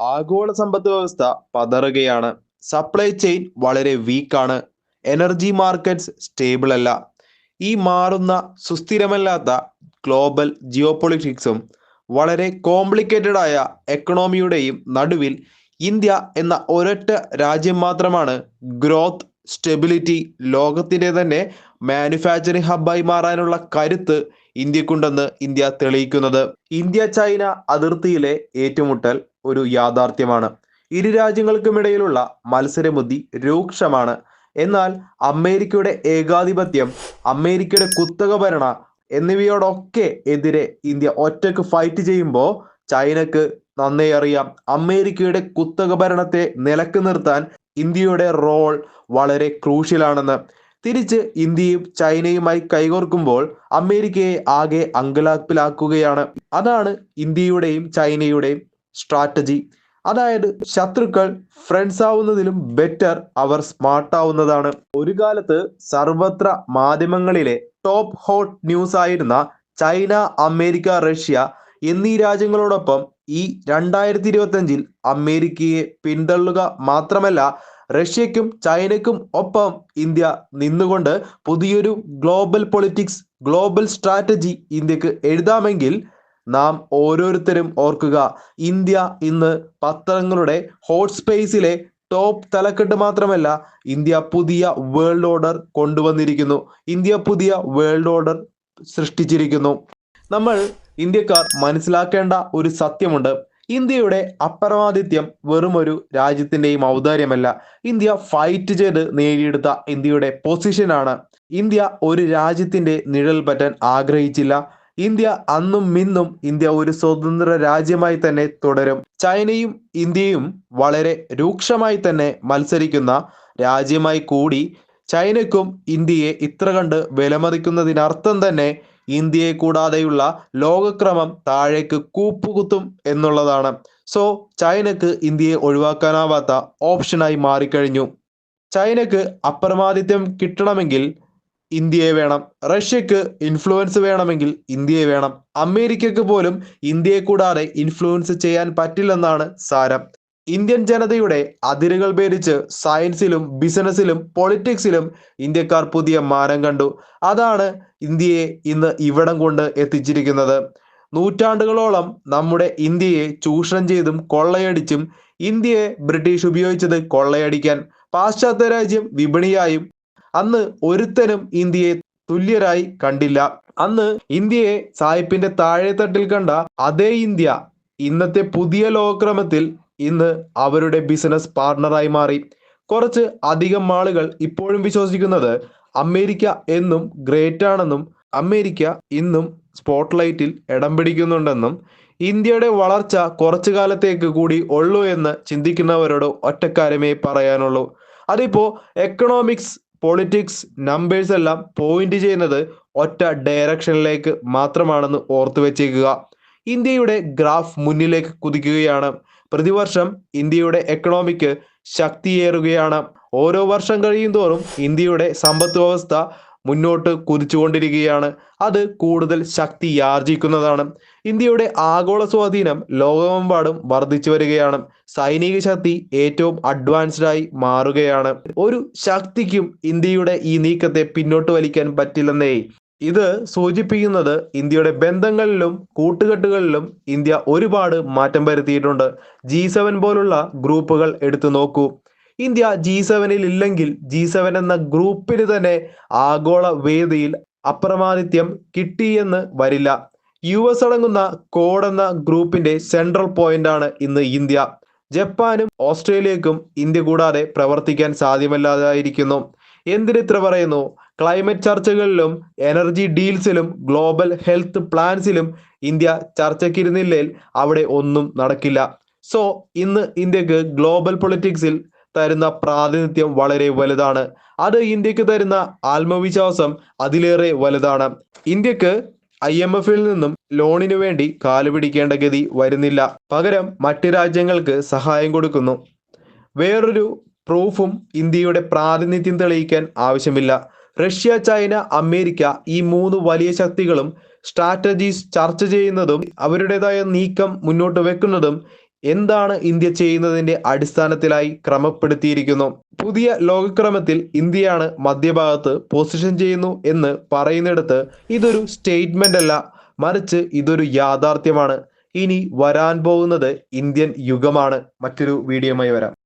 ആഗോള സമ്പദ് വ്യവസ്ഥ പതറുകയാണ്. സപ്ലൈ ചെയിൻ വളരെ വീക്കാണ് എനർജി മാർക്കറ്റ്സ് സ്റ്റേബിൾ അല്ല. ഈ മാറുന്ന സുസ്ഥിരമല്ലാത്ത ഗ്ലോബൽ ജിയോപൊളിറ്റിക്സും വളരെ കോംപ്ലിക്കേറ്റഡ് ആയ എക്കണോമിയുടെയും നടുവിൽ ഇന്ത്യ എന്ന ഒരൊറ്റ രാജ്യം മാത്രമാണ് ഗ്രോത്ത് സ്റ്റെബിലിറ്റി ലോകത്തിന്റെ തന്നെ മാനുഫാക്ചറിംഗ് ഹബ്ബായി മാറാനുള്ള കരുത്ത് ഇന്ത്യക്കുണ്ടെന്ന് ഇന്ത്യ തെളിയിക്കുന്നത്. ഇന്ത്യ ചൈന അതിർത്തിയിലെ ഏറ്റുമുട്ടൽ ഒരു യാഥാർത്ഥ്യമാണ്. ഇരു രാജ്യങ്ങൾക്കുമിടയിലുള്ള മത്സരബുദ്ധി രൂക്ഷമാണ്. എന്നാൽ അമേരിക്കയുടെ ഏകാധിപത്യം അമേരിക്കയുടെ കുത്തക ഭരണ എന്നിവയോടൊക്കെ എതിരെ ഇന്ത്യ ഒറ്റയ്ക്ക് ഫൈറ്റ് ചെയ്യുമ്പോൾ ചൈനക്ക് നന്നേ അറിയാം അമേരിക്കയുടെ കുത്തക ഭരണത്തെ നിലയ്ക്ക് നിർത്താൻ ഇന്ത്യയുടെ റോൾ വളരെ ക്രൂഷ്യലാണെന്ന് തിരിച്ച് ഇന്ത്യയും ചൈനയുമായി കൈകോർക്കുമ്പോൾ അമേരിക്കയെ ആകെ അങ്കലാപ്പിലാക്കുകയാണ്. അതാണ് ഇന്ത്യയുടെയും ചൈനയുടെയും സ്ട്രാറ്റജി. അതായത് ശത്രുക്കൾ ഫ്രണ്ട്സ് ആവുന്നതിലും ബെറ്റർ അവർ സ്മാർട്ട് ആവുന്നതാണ്. ഒരു കാലത്ത് സർവത്ര മാധ്യമങ്ങളിലെ ടോപ്പ് ഹോട്ട് ന്യൂസ് ആയിരുന്ന ചൈന അമേരിക്ക റഷ്യ എന്നീ രാജ്യങ്ങളോടൊപ്പം ഈ രണ്ടായിരത്തി ഇരുപത്തഞ്ചിൽ അമേരിക്കയെ പിന്തള്ളുക മാത്രമല്ല റഷ്യക്കും ചൈനയ്ക്കും ഒപ്പം ഇന്ത്യ നിന്നുകൊണ്ട് പുതിയൊരു ഗ്ലോബൽ പൊളിറ്റിക്സ് ഗ്ലോബൽ സ്ട്രാറ്റജി ഇന്ത്യയ്ക്ക് എഴുതാമെങ്കിൽ നാം ഓരോരുത്തരും ഓർക്കുക ഇന്ത്യ ഇന്ന് പത്രങ്ങളുടെ ഹോട്ട് സ്പേസിലെ ടോപ്പ് തലക്കെട്ട് മാത്രമല്ല ഇന്ത്യ പുതിയ വേൾഡ് ഓർഡർ കൊണ്ടുവന്നിരിക്കുന്നു. ഇന്ത്യ പുതിയ വേൾഡ് ഓർഡർ സൃഷ്ടിച്ചിരിക്കുന്നു. നമ്മൾ ഇന്ത്യക്കാർ മനസ്സിലാക്കേണ്ട ഒരു സത്യമുണ്ട്. ഇന്ത്യയുടെ അപ്രമാദിത്യം വെറുമൊരു ഒരു രാജ്യത്തിന്റെയും ഔദാര്യമല്ല. ഇന്ത്യ ഫൈറ്റ് ചെയ്ത് നേടിയെടുത്ത ഇന്ത്യയുടെ പൊസിഷനാണ് ഇന്ത്യ ഒരു രാജ്യത്തിന്റെ നിഴൽ പറ്റാൻ ആഗ്രഹിച്ചില്ല. ഇന്ത്യ അന്നും മിന്നും ഇന്ത്യ ഒരു സ്വതന്ത്ര രാജ്യമായി തന്നെ തുടരും. ചൈനയും ഇന്ത്യയും വളരെ രൂക്ഷമായി തന്നെ മത്സരിക്കുന്ന രാജ്യമായി കൂടി ചൈനയ്ക്കും ഇന്ത്യയെ ഇത്ര കണ്ട് വിലമതിക്കുന്നതിനർത്ഥം തന്നെ ഇന്ത്യയെ കൂടാതെയുള്ള ലോകക്രമം താഴേക്ക് കൂപ്പുകുത്തും എന്നുള്ളതാണ്. സോ ചൈനക്ക് ഇന്ത്യയെ ഒഴിവാക്കാനാവാത്ത ഓപ്ഷനായി മാറിക്കഴിഞ്ഞു. ചൈനക്ക് അപ്രമാദിത്യം കിട്ടണമെങ്കിൽ ഇന്ത്യയെ വേണം. റഷ്യക്ക് ഇൻഫ്ലുവൻസ് വേണമെങ്കിൽ ഇന്ത്യയെ വേണം. അമേരിക്കക്ക് പോലും ഇന്ത്യയെ കൂടാതെ ഇൻഫ്ലുവൻസ് ചെയ്യാൻ പറ്റില്ലെന്നാണ് സാരം. ഇന്ത്യൻ ജനതയുടെ അതിരുകൾ ഭേദിച്ച് സയൻസിലും ബിസിനസ്സിലും പൊളിറ്റിക്സിലും ഇന്ത്യക്കാർ പുതിയ മാനം കണ്ടു. അതാണ് ഇന്ത്യയെ ഇന്ന് ഇവിടം കൊണ്ട് എത്തിച്ചിരിക്കുന്നത്. നൂറ്റാണ്ടുകളോളം നമ്മുടെ ഇന്ത്യയെ ചൂഷണം ചെയ്തും കൊള്ളയടിച്ചും ഇന്ത്യയെ ബ്രിട്ടീഷ് ഉപയോഗിച്ചത് കൊള്ളയടിക്കാൻ. പാശ്ചാത്യ രാജ്യം വിപണിയായും അന്ന് ഒരുത്തനും ഇന്ത്യയെ തുല്യരായി കണ്ടില്ല. അന്ന് ഇന്ത്യയെ സായിപ്പിന്റെ താഴെത്തട്ടിൽ കണ്ട അതേ ഇന്ത്യ ഇന്നത്തെ പുതിയ ലോകക്രമത്തിൽ ഇന്ന് അവരുടെ ബിസിനസ് പാർട്ണറായി മാറി. കുറച്ച് അധികം ആളുകൾ ഇപ്പോഴും വിശ്വസിക്കുന്നത് അമേരിക്ക എന്നും ഗ്രേറ്റ് ആണെന്നും അമേരിക്ക ഇന്നും സ്പോട്ട്ലൈറ്റിൽ ഇടം പിടിക്കുന്നുണ്ടെന്നും ഇന്ത്യയുടെ വളർച്ച കുറച്ചു കാലത്തേക്ക് കൂടി ഉള്ളൂ എന്ന് ചിന്തിക്കുന്നവരോട് ഒറ്റക്കാരമേ പറയാനുള്ളൂ. അതിപ്പോ എക്കണോമിക്സ് പൊളിറ്റിക്സ് നമ്പേഴ്സ് എല്ലാം പോയിന്റ് ചെയ്യുന്നത് ഒറ്റ ഡയറക്ഷനിലേക്ക് മാത്രമാണെന്ന് ഓർത്തു വെച്ചേക്കുക. ഇന്ത്യയുടെ ഗ്രാഫ് മുന്നിലേക്ക് കുതിക്കുകയാണ്. പ്രതിവർഷം ഇന്ത്യയുടെ എക്കണോമിക്ക് ശക്തിയേറുകയാണ്. ഓരോ വർഷം കഴിയും തോറും ഇന്ത്യയുടെ സമ്പദ് വ്യവസ്ഥ മുന്നോട്ട് കുതിച്ചുകൊണ്ടിരിക്കുകയാണ്. അത് കൂടുതൽ ശക്തി യാർജിക്കുന്നതാണ് ഇന്ത്യയുടെ ആഗോള സ്വാധീനം ലോകമെമ്പാടും വർദ്ധിച്ചു വരികയാണ്. സൈനിക ശക്തി ഏറ്റവും അഡ്വാൻസ്ഡ് ആയി മാറുകയാണ്. ഒരു ശക്തിക്കും ഇന്ത്യയുടെ ഈ നീക്കത്തെ പിന്നോട്ട് വലിക്കാൻ പറ്റില്ലെന്നേ. ഇത് സൂചിപ്പിക്കുന്നത് ഇന്ത്യയുടെ ബന്ധങ്ങളിലും കൂട്ടുകെട്ടുകളിലും ഇന്ത്യ ഒരുപാട് മാറ്റം വരുത്തിയിട്ടുണ്ട്. ജി പോലുള്ള ഗ്രൂപ്പുകൾ എടുത്തു നോക്കൂ. ഇന്ത്യ ജി സെവനിൽ ഇല്ലെങ്കിൽ ജി സെവൻ എന്ന ഗ്രൂപ്പിന് തന്നെ ആഗോള വേദിയിൽ അപ്രമാദിത്യം കിട്ടിയെന്ന് വരില്ല. യു എസ് അടങ്ങുന്ന കോഡ് എന്ന ഗ്രൂപ്പിന്റെ സെൻട്രൽ പോയിന്റ് ആണ് ഇന്ന് ഇന്ത്യ. ജപ്പാനും ഓസ്ട്രേലിയക്കും ഇന്ത്യ കൂടാതെ പ്രവർത്തിക്കാൻ സാധ്യമല്ലാതായിരിക്കുന്നു. എന്തിനിത്ര പറയുന്നു? ക്ലൈമറ്റ് ചർച്ചകളിലും എനർജി ഡീൽസിലും ഗ്ലോബൽ ഹെൽത്ത് പ്ലാൻസിലും ഇന്ത്യ ചർച്ചയ്ക്കിരുന്നില്ലേൽ അവിടെ ഒന്നും നടക്കില്ല. സോ ഇന്ന് ഇന്ത്യയ്ക്ക് ഗ്ലോബൽ പൊളിറ്റിക്സിൽ തരുന്ന പ്രാതിനിധ്യം വളരെ വലുതാണ്. അത് ഇന്ത്യയ്ക്ക് തരുന്ന ആത്മവിശ്വാസം അതിലേറെ വലുതാണ്. ഇന്ത്യയ്ക്ക് ഐ എം എഫിൽ നിന്നും ലോണിനു വേണ്ടി കാലുപിടിക്കേണ്ട ഗതി വരുന്നില്ല. പകരം മറ്റ് രാജ്യങ്ങൾക്ക് സഹായം കൊടുക്കുന്നു. വേറൊരു പ്രൂഫും ഇന്ത്യയുടെ പ്രാതിനിധ്യം തെളിയിക്കാൻ ആവശ്യമില്ല. റഷ്യ ചൈന അമേരിക്ക ഈ മൂന്ന് വലിയ ശക്തികളും സ്ട്രാറ്റജീസ് ചർച്ച ചെയ്യുന്നതും അവരുടേതായ നീക്കം മുന്നോട്ട് വെക്കുന്നതും എന്താണ് ഇന്ത്യ ചെയ്യുന്നതിന്റെ അടിസ്ഥാനത്തിലായി ക്രമപ്പെടുത്തിയിരിക്കുന്നു? പുതിയ ലോകക്രമത്തിൽ ഇന്ത്യയാണ് മധ്യഭാഗത്ത് പൊസിഷൻ ചെയ്യുന്നു എന്ന് പറയുന്നിടത്ത് ഇതൊരു സ്റ്റേറ്റ്മെന്റ് അല്ല. മറിച്ച് ഇതൊരു യാഥാർത്ഥ്യമാണ്. ഇനി വരാൻ പോകുന്നത് ഇന്ത്യൻ യുഗമാണ്. മറ്റൊരു വീഡിയോയുമായി വരാം.